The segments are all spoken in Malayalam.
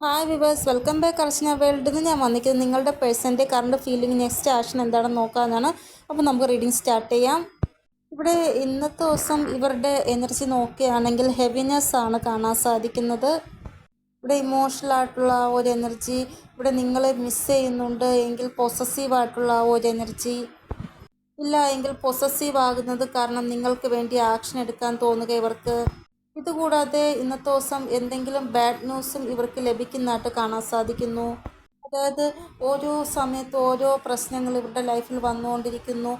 Hi viewers welcome back Archana വേൾഡിൽ നിന്ന് ഞാൻ വന്നിരിക്കുന്നത് നിങ്ങളുടെ പേഴ്സന്റെ കറണ്ട് ഫീലിംഗ് നെക്സ്റ്റ് ആക്ഷൻ എന്താണെന്ന് നോക്കാമെന്നാണ് അപ്പോൾ നമുക്ക് റീഡിങ് സ്റ്റാർട്ട് ചെയ്യാം. ഇവിടെ ഇന്നത്തെ ദിവസം ഇവരുടെ എനർജി നോക്കുകയാണെങ്കിൽ ഹെവിനെസ് ആണ് കാണാൻ സാധിക്കുന്നത്. ഇവിടെ ഇമോഷണൽ ആയിട്ടുള്ള ഒരു എനർജി ഇവിടെ നിങ്ങളെ മിസ് ചെയ്യുന്നുണ്ട് എങ്കിൽ പൊസസീവ് ആയിട്ടുള്ള ഒരു എനർജി ഇല്ല എങ്കിൽ പൊസസീവ് ആകുന്നത് കാരണം നിങ്ങൾക്ക് വേണ്ടി ആക്ഷൻ എടുക്കാൻ തോന്നുക ഇവർക്ക്. ഇതുകൂടാതെ ഇന്നത്തെ ദിവസം എന്തെങ്കിലും ബാഡ് ന്യൂസും ഇവർക്ക് ലഭിക്കുന്നതായിട്ട് കാണാൻ സാധിക്കുന്നു. അതായത് ഓരോ സമയത്ത് ഓരോ പ്രശ്നങ്ങൾ ഇവരുടെ ലൈഫിൽ വന്നുകൊണ്ടിരിക്കുന്നു.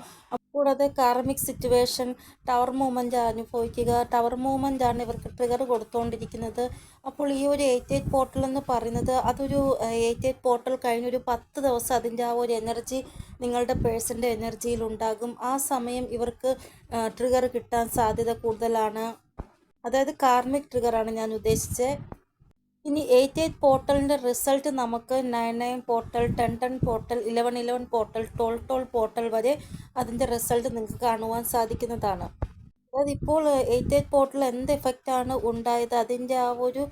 കൂടാതെ കാർമിക് സിറ്റുവേഷൻ ടവർ മൂവ്മെന്റ് അനുഭവിക്കുക. ടവർ മൂവ്മെന്റ് ആണ് ഇവർക്ക് ട്രിഗർ കൊടുത്തുകൊണ്ടിരിക്കുന്നത് അപ്പോൾ ഈ ഒരു എയ്റ്റ് എയ്റ്റ് പോർട്ടൽ എന്ന് പറയുന്നത് അതൊരു എയ്റ്റ് എയ്റ്റ് പോർട്ടൽ കഴിഞ്ഞൊരു പത്ത് ദിവസം അതിന്റെ ആ ഒരു എനർജി നിങ്ങളുടെ പേഴ്സന്റെ എനർജിയിൽ ഉണ്ടാകും. ആ സമയം ഇവർക്ക് ട്രിഗർ കിട്ടാൻ സാധ്യത കൂടുതലാണ്. അതായത് കാർമിക് ട്രിഗറാണ് ഞാൻ ഉദ്ദേശിച്ചത് ഇനി എയ്റ്റ് എയ്റ്റ് പോർട്ടലിന്റെ റിസൾട്ട് നമുക്ക് nine nine portal ten ten portal eleven eleven portal twelve twelve portal വരെ അതിന്റെ റിസൾട്ട് നിങ്ങൾക്ക് കാണുവാൻ സാധിക്കുന്നതാണ്. അതായത് ഇപ്പോൾ എയ്റ്റ് എയ്റ്റ് പോർട്ടൽ എന്ത് എഫക്റ്റാണ് ഉണ്ടായത്? അതിന്റെ ആ ഒരു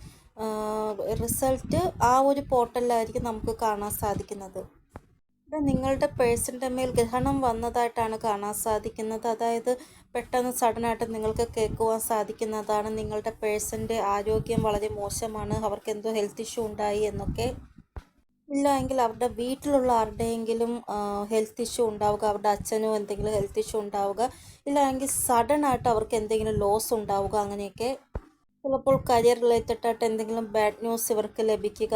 റിസൾട്ട് ആ ഒരു പോർട്ടലിലായിരിക്കും നമുക്ക് കാണാൻ സാധിക്കുന്നത്. ഇവിടെ നിങ്ങളുടെ പേഴ്സിന്റെ മേൽ ഗ്രഹണം വന്നതായിട്ടാണ് കാണാൻ സാധിക്കുന്നത്. അതായത് പെട്ടെന്ന് സഡനായിട്ട് നിങ്ങൾക്ക് കേൾക്കുവാൻ സാധിക്കുന്നതാണ്. നിങ്ങളുടെ പേഴ്സന്റെ ആരോഗ്യം വളരെ മോശമാണ്. അവർക്ക് എന്തോ ഹെൽത്ത് ഇഷ്യൂ ഉണ്ടായി എന്നൊക്കെ. ഇല്ല എങ്കിൽ അവരുടെ വീട്ടിലുള്ള ആരുടെയെങ്കിലും ഹെൽത്ത് ഇഷ്യൂ ഉണ്ടാവുക അവരുടെ അച്ഛനോ എന്തെങ്കിലും ഹെൽത്ത് ഇഷ്യൂ ഉണ്ടാവുക ഇല്ല എങ്കിൽ സഡനായിട്ട് അവർക്ക് എന്തെങ്കിലും ലോസ് ഉണ്ടാവുക അങ്ങനെയൊക്കെ ചിലപ്പോൾ കരിയർ റിലേറ്റഡ് ആയിട്ട് എന്തെങ്കിലും ബാഡ് ന്യൂസ് ഇവർക്ക് ലഭിക്കുക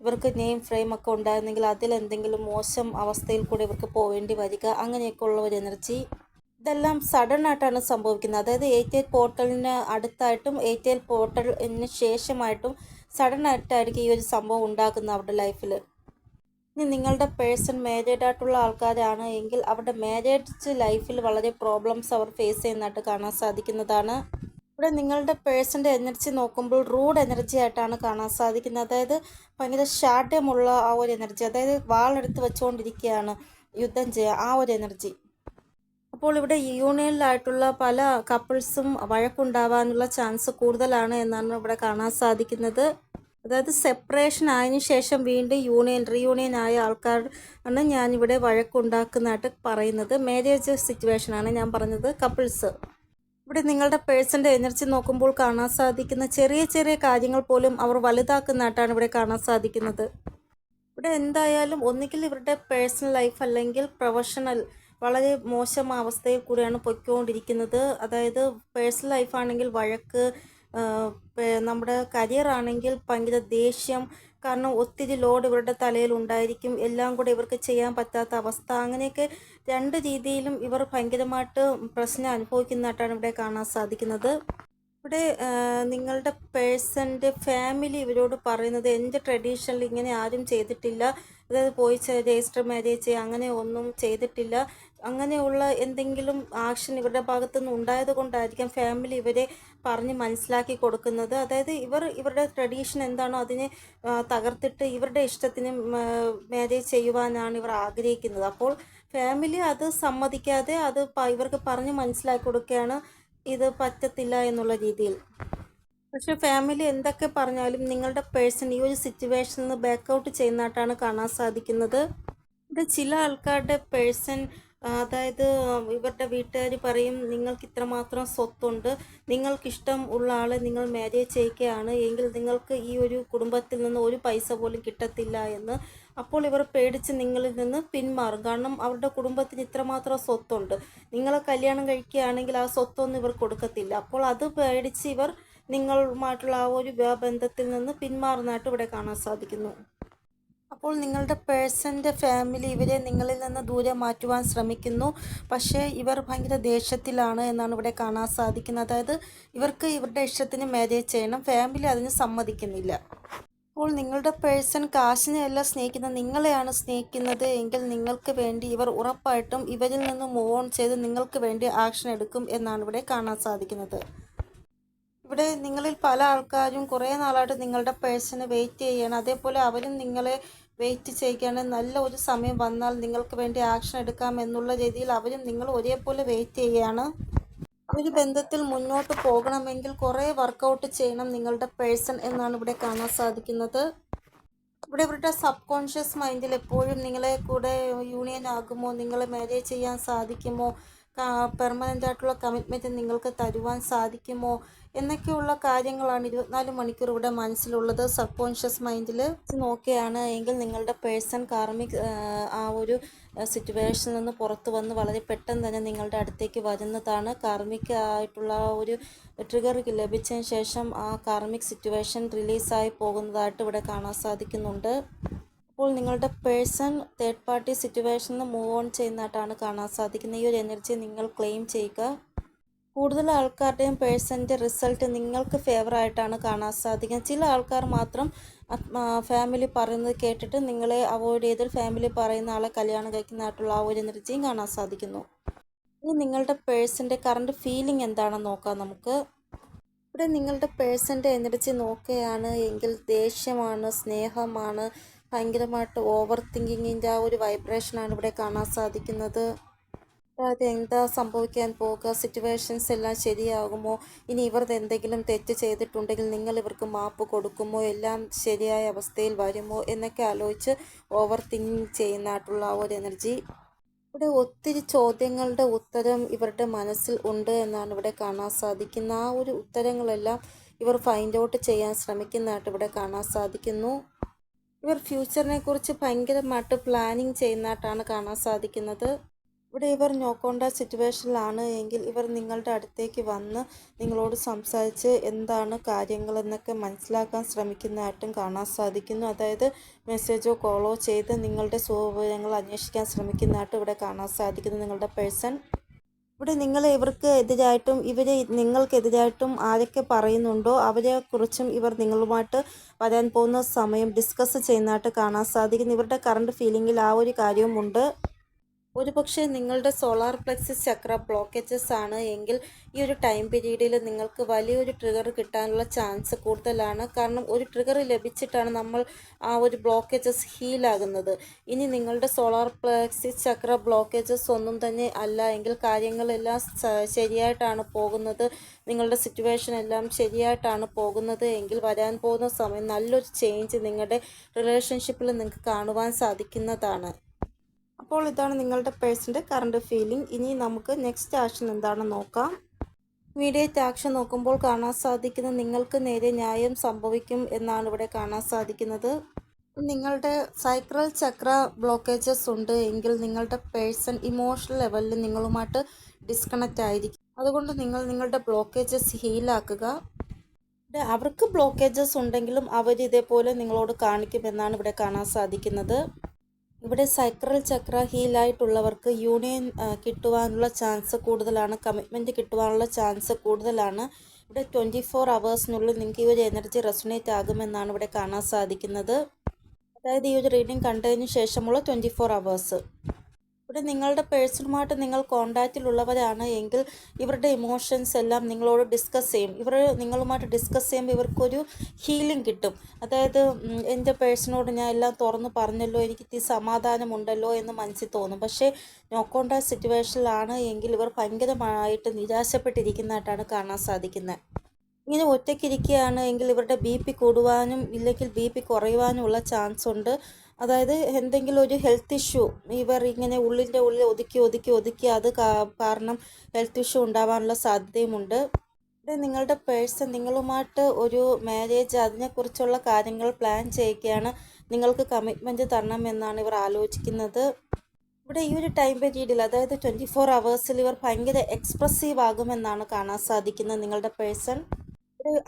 ഇവർക്ക് നെയിം ഫ്രെയിം ഒക്കെ ഉണ്ടായിരുന്നെങ്കിൽ അതിൽ എന്തെങ്കിലും മോശം അവസ്ഥയിൽ കൂടെ ഇവർക്ക് പോവേണ്ടി വരിക അങ്ങനെയൊക്കെ ഉള്ള ഒരു എനർജി ഇതെല്ലാം സഡൻ ആയിട്ടാണ് സംഭവിക്കുന്നത്. അതായത് എയ്റ്റ് എൽ പോർട്ടലിന് അടുത്തായിട്ടും എയ്റ്റ് എൽ പോർട്ടലിന് ശേഷമായിട്ടും സഡൻ ആയിട്ടായിരിക്കും ഈ ഒരു സംഭവം ഉണ്ടാക്കുന്നത് അവരുടെ ലൈഫിൽ ഇനി നിങ്ങളുടെ പേഴ്സൺ മാരീഡ് ആയിട്ടുള്ള ആൾക്കാരാണ് എങ്കിൽ അവരുടെ മാരേജ് ലൈഫിൽ വളരെ പ്രോബ്ലംസ് അവർ ഫേസ് ചെയ്യുന്നതായിട്ട് കാണാൻ സാധിക്കുന്നതാണ്. ഇവിടെ നിങ്ങളുടെ പേഴ്സന്റെ എനർജി നോക്കുമ്പോൾ റൂഡ് എനർജി ആയിട്ടാണ് കാണാൻ സാധിക്കുന്നത്. അതായത് ഭയങ്കര ഷാഠ്യമുള്ള ആ ഒരു എനർജി അതായത് വാളെടുത്ത് വെച്ചുകൊണ്ടിരിക്കുകയാണ് യുദ്ധം ചെയ്യുക ആ ഒരു എനർജി. അപ്പോൾ ഇവിടെ യൂണിയനിലായിട്ടുള്ള പല കപ്പിൾസും വഴക്കുണ്ടാവാനുള്ള ചാൻസ് കൂടുതലാണ് എന്നാണ് ഇവിടെ കാണാൻ സാധിക്കുന്നത്. അതായത് സെപ്പറേഷൻ ആയതിനു ശേഷം വീണ്ടും യൂണിയൻ റീയൂണിയൻ ആയ ആൾക്കാർ ആണ് ഞാനിവിടെ വഴക്കുണ്ടാക്കുന്നതായിട്ട് പറയുന്നത്. മാരേജ് സിറ്റുവേഷനാണ് ഞാൻ പറഞ്ഞത് കപ്പിൾസ്. ഇവിടെ നിങ്ങളുടെ പേഴ്സന്റെ എനർജി നോക്കുമ്പോൾ കാണാൻ സാധിക്കുന്ന ചെറിയ ചെറിയ കാര്യങ്ങൾ പോലും അവർ വലുതാക്കുന്നതായിട്ടാണ് ഇവിടെ കാണാൻ സാധിക്കുന്നത്. ഇവിടെ എന്തായാലും ഒന്നുകിൽ ഇവരുടെ പേഴ്സണൽ ലൈഫ് അല്ലെങ്കിൽ പ്രൊഫഷണൽ വളരെ മോശം അവസ്ഥയിൽ കൂടിയാണ് പൊയ്ക്കൊണ്ടിരിക്കുന്നത്. അതായത് പേഴ്സണൽ ലൈഫാണെങ്കിൽ വഴക്ക് നമ്മുടെ കരിയർ ആണെങ്കിൽ ഭയങ്കര ദേഷ്യം കാരണം ഒത്തിരി ലോഡ് ഇവരുടെ തലയിൽ ഉണ്ടായിരിക്കും. എല്ലാം കൂടെ ഇവർക്ക് ചെയ്യാൻ പറ്റാത്ത അവസ്ഥ. അങ്ങനെയൊക്കെ രണ്ട് രീതിയിലും ഇവർ ഭയങ്കരമായിട്ട് പ്രശ്നം അനുഭവിക്കുന്നതായിട്ടാണ് ഇവിടെ കാണാൻ സാധിക്കുന്നത്. ഇവിടെ നിങ്ങളുടെ പേഴ്സന്റെ ഫാമിലി ഇവരോട് പറയുന്നത് എന്റെ ട്രഡീഷണൽ ഇങ്ങനെ ആരും ചെയ്തിട്ടില്ല. അതായത് പോയി രജിസ്റ്റർ മാരേജ് അങ്ങനെ ഒന്നും ചെയ്തിട്ടില്ല. അങ്ങനെയുള്ള എന്തെങ്കിലും ആക്ഷൻ ഇവരുടെ ഭാഗത്തു നിന്ന് ഉണ്ടായത് കൊണ്ടായിരിക്കാം ഫാമിലി ഇവരെ പറഞ്ഞ് മനസ്സിലാക്കി കൊടുക്കുന്നത്. അതായത് ഇവർ ഇവരുടെ ട്രഡീഷൻ എന്താണോ അതിനെ തകർത്തിട്ട് ഇവരുടെ ഇഷ്ടത്തിന് മാരേജ് ചെയ്യുവാനാണ് ഇവർ ആഗ്രഹിക്കുന്നത്. അപ്പോൾ ഫാമിലി അത് സമ്മതിക്കാതെ അത് ഇവർക്ക് പറഞ്ഞ് മനസ്സിലാക്കി കൊടുക്കുകയാണ് ഇത് പറ്റത്തില്ല എന്നുള്ള രീതിയിൽ. പക്ഷെ ഫാമിലി എന്തൊക്കെ പറഞ്ഞാലും നിങ്ങളുടെ പേഴ്സൺ ഈ ഒരു സിറ്റുവേഷനിൽ നിന്ന് ബാക്കൗട്ട് ചെയ്യുന്നതായിട്ടാണ് കാണാൻ സാധിക്കുന്നത്. ഇത് ചില ആൾക്കാരുടെ പേഴ്സൺ അതായത് ഇവരുടെ വീട്ടുകാർ പറയും നിങ്ങൾക്ക് ഇത്രമാത്രം സ്വത്തുണ്ട്. നിങ്ങൾക്കിഷ്ടം ഉള്ള ആളെ നിങ്ങൾ മാരേജ് ചെയ്യുകയാണ് എങ്കിൽ നിങ്ങൾക്ക് ഈ ഒരു കുടുംബത്തിൽ നിന്ന് ഒരു പൈസ പോലും കിട്ടത്തില്ല എന്ന് അപ്പോൾ ഇവർ പേടിച്ച് നിങ്ങളിൽ നിന്ന് പിന്മാറും. കാരണം അവരുടെ കുടുംബത്തിന് ഇത്രമാത്രം സ്വത്തുണ്ട്. നിങ്ങളെ കല്യാണം കഴിക്കുകയാണെങ്കിൽ ആ സ്വത്തൊന്നും ഇവർ കൊടുക്കത്തില്ല. അപ്പോൾ അത് പേടിച്ച് ഇവർ നിങ്ങളുമായിട്ടുള്ള ആ ഒരു ബന്ധത്തിൽ നിന്ന് പിന്മാറുന്നതായിട്ട് ഇവിടെ കാണാൻ സാധിക്കുന്നു. അപ്പോൾ നിങ്ങളുടെ പേഴ്സന്റെ ഫാമിലി ഇവരെ നിങ്ങളിൽ നിന്ന് ദൂരെ മാറ്റുവാൻ ശ്രമിക്കുന്നു. പക്ഷേ ഇവർ ഭയങ്കര ദേഷ്യത്തിലാണ് എന്നാണ് ഇവിടെ കാണാൻ സാധിക്കുന്നത്. അതായത് ഇവർക്ക് ഇവരുടെ ഇഷ്ടത്തിന് മാരേജ് ചെയ്യണം. ഫാമിലി അതിന് സമ്മതിക്കുന്നില്ല. അപ്പോൾ നിങ്ങളുടെ പേഴ്സൺ കാശിനെയല്ല സ്നേഹിക്കുന്നത്. നിങ്ങളെയാണ് സ്നേഹിക്കുന്നത് എങ്കിൽ നിങ്ങൾക്ക് വേണ്ടി ഇവർ ഉറപ്പായിട്ടും ഇവരിൽ നിന്ന് മൂവ് ഓൺ ചെയ്ത് നിങ്ങൾക്ക് വേണ്ടി ആക്ഷൻ എടുക്കും എന്നാണ് ഇവിടെ കാണാൻ സാധിക്കുന്നത്. ഇവിടെ നിങ്ങളിൽ പല ആൾക്കാരും കുറേ നാളായിട്ട് നിങ്ങളുടെ പേഴ്സണ് വെയിറ്റ് ചെയ്യണം. അതേപോലെ അവരും നിങ്ങളെ വെയിറ്റ് ചെയ്യുകയാണ്. നല്ല ഒരു സമയം വന്നാൽ നിങ്ങൾക്ക് വേണ്ടി ആക്ഷൻ എടുക്കാം എന്നുള്ള രീതിയിൽ അവരും നിങ്ങൾ ഒരേപോലെ വെയിറ്റ് ചെയ്യുകയാണ്. ഒരു ബന്ധത്തിൽ മുന്നോട്ട് പോകണമെങ്കിൽ കുറേ വർക്കൗട്ട് ചെയ്യണം നിങ്ങളുടെ പേഴ്സൺ എന്നാണ് ഇവിടെ കാണാൻ സാധിക്കുന്നത്. ഇവിടെ ഇവരുടെ സബ് കോൺഷ്യസ് മൈൻഡിൽ എപ്പോഴും നിങ്ങളെ കൂടെ യൂണിയൻ ആകുമോ? നിങ്ങളെ മാരേജ് ചെയ്യാൻ സാധിക്കുമോ? പെർമനന്റ് ആയിട്ടുള്ള കമ്മിറ്റ്മെന്റ് നിങ്ങൾക്ക് തരുവാൻ സാധിക്കുമോ? എന്നൊക്കെയുള്ള കാര്യങ്ങളാണ് ഇരുപത്തിനാല് മണിക്കൂർ ഇവിടെ മനസ്സിലുള്ളത്. സബ് കോൺഷ്യസ് മൈൻഡിൽ നോക്കുകയാണ് എങ്കിൽ നിങ്ങളുടെ പേഴ്സൺ കാർമിക് ആ ഒരു സിറ്റുവേഷനിൽ നിന്ന് പുറത്തു വന്ന് വളരെ പെട്ടെന്ന് തന്നെ നിങ്ങളുടെ അടുത്തേക്ക് വരുന്നതാണ്. കാർമിക് ആയിട്ടുള്ള ഒരു ട്രിഗർ ലഭിച്ചതിന് ശേഷം ആ കാർമിക് സിറ്റുവേഷൻ റിലീസായി പോകുന്നതായിട്ട് ഇവിടെ കാണാൻ സാധിക്കുന്നുണ്ട്. അപ്പോൾ നിങ്ങളുടെ പേഴ്സൺ തേർഡ് പാർട്ടി സിറ്റുവേഷനിൽ മൂവ് ഓൺ ചെയ്യുന്നതായിട്ടാണ് കാണാൻ സാധിക്കുന്നത്. ഈ ഒരു എനർജി നിങ്ങൾ ക്ലെയിം ചെയ്യുക. കൂടുതൽ ആൾക്കാരുടെയും പേഴ്സന്റെ റിസൾട്ട് നിങ്ങൾക്ക് ഫേവർ ആയിട്ടാണ് കാണാൻ സാധിക്കുന്നത്. ചില ആൾക്കാർ മാത്രം ഫാമിലി പറയുന്നത് കേട്ടിട്ട് നിങ്ങളെ അവോയ്ഡ് ചെയ്ത് ഫാമിലി പറയുന്ന ആളെ കല്യാണം കഴിക്കുന്നതായിട്ടുള്ള ആ ഒരു എനർജിയും കാണാൻ സാധിക്കുന്നു. ഇനി നിങ്ങളുടെ പേഴ്സന്റെ കറണ്ട് ഫീലിംഗ് എന്താണെന്ന് നോക്കാം നമുക്ക്. ഇവിടെ നിങ്ങളുടെ പേഴ്സന്റെ എനർജി നോക്കുകയാണ്. എങ്കിൽ ദേഷ്യമാണ് സ്നേഹമാണ് ഭയങ്കരമായിട്ട് ഓവർ തിങ്കിങ്ങിന്റെ ആ ഒരു വൈബ്രേഷനാണ് ഇവിടെ കാണാൻ സാധിക്കുന്നത്. അതായത് എന്താ സംഭവിക്കാൻ പോകുക? സിറ്റുവേഷൻസ് എല്ലാം ശരിയാകുമോ? ഇനി ഇവർ എന്തെങ്കിലും തെറ്റ് ചെയ്തിട്ടുണ്ടെങ്കിൽ നിങ്ങൾ ഇവർക്ക് മാപ്പ് കൊടുക്കുമോ? എല്ലാം ശരിയായ അവസ്ഥയിൽ വരുമോ? എന്നൊക്കെ ആലോചിച്ച് ഓവർ തിങ്കിങ് ചെയ്യുന്നതായിട്ടുള്ള ആ ഒരു എനർജി ഇവിടെ ഒത്തിരി ചോദ്യങ്ങളുടെ ഉത്തരം ഇവരുടെ മനസ്സിൽ ഉണ്ട് എന്നാണ് ഇവിടെ കാണാൻ സാധിക്കുന്നത്. ആ ഒരു ഉത്തരങ്ങളെല്ലാം ഇവർ ഫൈൻഡ് ഔട്ട് ചെയ്യാൻ ശ്രമിക്കുന്നതായിട്ട് ഇവിടെ കാണാൻ സാധിക്കുന്നു. ഇവർ ഫ്യൂച്ചറിനെ കുറിച്ച് ഭയങ്കരമായിട്ട് പ്ലാനിങ് ചെയ്യുന്നതായിട്ടാണ് കാണാൻ സാധിക്കുന്നത്. ഇവിടെ ഇവർ നോക്കേണ്ട സിറ്റുവേഷനിലാണ് എങ്കിൽ ഇവർ നിങ്ങളുടെ അടുത്തേക്ക് വന്ന് നിങ്ങളോട് സംസാരിച്ച് എന്താണ് കാര്യങ്ങളെന്നൊക്കെ മനസ്സിലാക്കാൻ ശ്രമിക്കുന്നതായിട്ടും കാണാൻ സാധിക്കുന്നു. അതായത് മെസ്സേജോ കോളോ ചെയ്ത് നിങ്ങളുടെ സുഖവിവരങ്ങൾ അന്വേഷിക്കാൻ ശ്രമിക്കുന്നതായിട്ടും ഇവിടെ കാണാൻ സാധിക്കുന്നു നിങ്ങളുടെ പേഴ്സൺ ഇവിടെ നിങ്ങൾ ഇവർക്ക് എതിരായിട്ടും ഇവർ നിങ്ങൾക്കെതിരായിട്ടും ആരൊക്കെ പറയുന്നുണ്ടോ അവരെക്കുറിച്ചും ഇവർ നിങ്ങളുമായിട്ട് വരാൻ പോകുന്ന സമയം ഡിസ്കസ് ചെയ്യുന്നതായിട്ട് കാണാൻ സാധിക്കുന്നു. ഇവരുടെ കറണ്ട് ഫീലിങ്ങിൽ ആ ഒരു കാര്യവും ഉണ്ട് ഒരുപക്ഷെ നിങ്ങളുടെ സോളാർ പ്ലെക്സിസ് ചക്ര ബ്ലോക്കേജസ് ആണ് എങ്കിൽ ഈ ഒരു ടൈം പീരീഡിൽ നിങ്ങൾക്ക് വലിയൊരു ട്രിഗർ കിട്ടാനുള്ള ചാൻസ് കൂടുതലാണ്. കാരണം ഒരു ട്രിഗർ ലഭിച്ചിട്ടാണ് നമ്മൾ ആ ഒരു ബ്ലോക്കേജസ് ഹീലാകുന്നത് ഇനി നിങ്ങളുടെ സോളാർ പ്ലെക്സിസ് ചക്ര ബ്ലോക്കേജസ് ഒന്നും തന്നെ അല്ല എങ്കിൽ കാര്യങ്ങളെല്ലാം ശരിയായിട്ടാണ് പോകുന്നത്. നിങ്ങളുടെ സിറ്റുവേഷൻ എല്ലാം ശരിയായിട്ടാണ് പോകുന്നത് എങ്കിൽ വരാൻ പോകുന്ന സമയം നല്ലൊരു ചേഞ്ച് നിങ്ങളുടെ റിലേഷൻഷിപ്പിൽ നിങ്ങൾക്ക് കാണുവാൻ സാധിക്കുന്നതാണ്. അപ്പോൾ ഇതാണ് നിങ്ങളുടെ പേഴ്സിന്റെ കറണ്ട് ഫീലിംഗ് ഇനി നമുക്ക് നെക്സ്റ്റ് ആക്ഷൻ എന്താണെന്ന് നോക്കാം. ഇമീഡിയറ്റ് ആക്ഷൻ നോക്കുമ്പോൾ കാണാൻ സാധിക്കുന്ന നിങ്ങൾക്ക് നേരെ ന്യായം സംഭവിക്കും എന്നാണ് ഇവിടെ കാണാൻ സാധിക്കുന്നത്. നിങ്ങളുടെ സൈക്രൽ ചക്ര ബ്ലോക്കേജസ് ഉണ്ട് എങ്കിൽ നിങ്ങളുടെ പേഴ്സൺ ഇമോഷണൽ ലെവലിൽ നിങ്ങളുമായിട്ട് ഡിസ്കണക്റ്റ് ആയിരിക്കും. അതുകൊണ്ട് നിങ്ങൾ നിങ്ങളുടെ ബ്ലോക്കേജസ് ഹീലാക്കുക അവർക്ക് ബ്ലോക്കേജസ് ഉണ്ടെങ്കിലും അവർ ഇതേപോലെ നിങ്ങളോട് കാണിക്കുമെന്നാണ് ഇവിടെ കാണാൻ സാധിക്കുന്നത്. ഇവിടെ സൈക്രൽ ചക്ര ഹീലായിട്ടുള്ളവർക്ക് യൂണിയൻ കിട്ടുവാനുള്ള ചാൻസ് കൂടുതലാണ്. കമ്മിറ്റ്മെന്റ് കിട്ടുവാനുള്ള ചാൻസ് കൂടുതലാണ്. ഇവിടെ ട്വന്റി ഫോർ അവേഴ്സിനുള്ളിൽ നിങ്ങൾക്ക് ഈ ഒരു എനർജി റെസണേറ്റ് ആകുമെന്നാണ് ഇവിടെ കാണാൻ സാധിക്കുന്നത്. അതായത് ഈ ഒരു റീഡിംഗ് കണ്ടതിന് ശേഷമുള്ള ട്വന്റി ഫോർ അവേഴ്സ് ഇവിടെ നിങ്ങളുടെ പേഴ്സണുമായിട്ട് നിങ്ങൾ കോണ്ടാക്റ്റിലുള്ളവരാണ് എങ്കിൽ ഇവരുടെ ഇമോഷൻസ് എല്ലാം നിങ്ങളോട് ഡിസ്കസ് ചെയ്യും. ഇവർ നിങ്ങളുമായിട്ട് ഡിസ്കസ് ചെയ്യുമ്പോൾ ഇവർക്കൊരു ഹീലിംഗ് കിട്ടും. അതായത് എന്റെ പേഴ്സണോട് ഞാൻ എല്ലാം തുറന്ന് പറഞ്ഞല്ലോ എനിക്ക് ഇത്തിരി സമാധാനമുണ്ടല്ലോ എന്ന് മനസ്സിൽ തോന്നും. പക്ഷേ നോക്കോണ്ട സിറ്റുവേഷനിലാണ് എങ്കിൽ ഇവർ ഭയങ്കരമായിട്ട് നിരാശപ്പെട്ടിരിക്കുന്നതായിട്ടാണ് കാണാൻ സാധിക്കുന്നത്. ഇങ്ങനെ ഒറ്റയ്ക്കിരിക്കുകയാണ് എങ്കിൽ ഇവരുടെ ബി പി കൂടുവാനും ഇല്ലെങ്കിൽ ബി പി കുറയുവാനുമുള്ള ചാൻസ് ഉണ്ട്. അതായത് എന്തെങ്കിലും ഒരു ഹെൽത്ത് ഇഷ്യൂ ഇവർ ഇങ്ങനെ ഉള്ളിന്റെ ഉള്ളിൽ ഒതുക്കി ഒതുക്കി ഒതുക്കി അത് കാരണം ഹെൽത്ത് ഇഷ്യൂ ഉണ്ടാവാനുള്ള സാധ്യതയുമുണ്ട്. ഇവിടെ നിങ്ങളുടെ പേഴ്സൺ നിങ്ങളുമായിട്ട് ഒരു മാരേജ് അതിനെക്കുറിച്ചുള്ള കാര്യങ്ങൾ പ്ലാൻ ചെയ്യുകയാണ്. നിങ്ങൾക്ക് കമ്മിറ്റ്മെന്റ് തരണം എന്നാണ് ഇവർ ആലോചിക്കുന്നത്. ഇവിടെ ഈ ഒരു ടൈം പീരീഡിൽ അതായത് ട്വന്റി ഫോർ അവേഴ്സിൽ ഇവർ ഭയങ്കര എക്സ്പ്രസീവ് ആകുമെന്നാണ് കാണാൻ സാധിക്കുന്നത് നിങ്ങളുടെ പേഴ്സൺ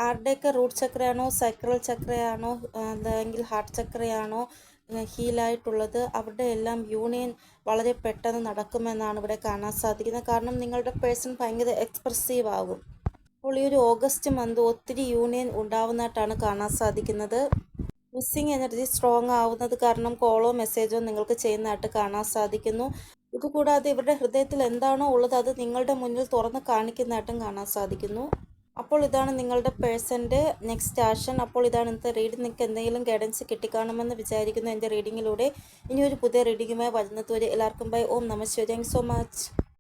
ആരുടെയൊക്കെ റൂട്ട് ചക്രയാണോ സൈക്രൽ ചക്രയാണോ അല്ലെങ്കിൽ ഹാർട്ട് ചക്രയാണോ ഹീലായിട്ടുള്ളത് അവരുടെ എല്ലാം യൂണിയൻ വളരെ പെട്ടെന്ന് നടക്കുമെന്നാണ് ഇവിടെ കാണാൻ സാധിക്കുന്നത്. കാരണം നിങ്ങളുടെ പേഴ്സൺ ഭയങ്കര എക്സ്പ്രസീവ് ആകും. അപ്പോൾ ഈ ഒരു ഓഗസ്റ്റ് മന്ത് ഒത്തിരി യൂണിയൻ ഉണ്ടാവുന്നതായിട്ടാണ് കാണാൻ സാധിക്കുന്നത്. മിസ്സിങ് എനർജി സ്ട്രോങ് ആവുന്നത് കാരണം കോളോ മെസ്സേജോ നിങ്ങൾക്ക് ചെയ്യുന്നതായിട്ട് കാണാൻ സാധിക്കുന്നു. ഇതുകൂടാതെ ഇവരുടെ ഹൃദയത്തിൽ എന്താണോ ഉള്ളത് അത് നിങ്ങളുടെ മുന്നിൽ തുറന്ന് കാണിക്കുന്നതായിട്ടും കാണാൻ സാധിക്കുന്നു. അപ്പോൾ ഇതാണ് നിങ്ങളുടെ പേഴ്സന്റെ നെക്സ്റ്റ് ആക്ഷൻ. അപ്പോൾ ഇതാണ് ഇന്നത്തെ റീഡിംഗ്. നിങ്ങൾക്ക് എന്തെങ്കിലും ഗൈഡൻസ് കിട്ടിക്കാണുമെന്ന് വിചാരിക്കുന്നു എന്റെ റീഡിങ്ങിലൂടെ. ഇനി ഒരു പുതിയ റീഡിങ്ങുമായി വരുന്നത് വരെ എല്ലാവർക്കും ബൈ ഓം നമസ്തേ താങ്ക് സോ മച്ച്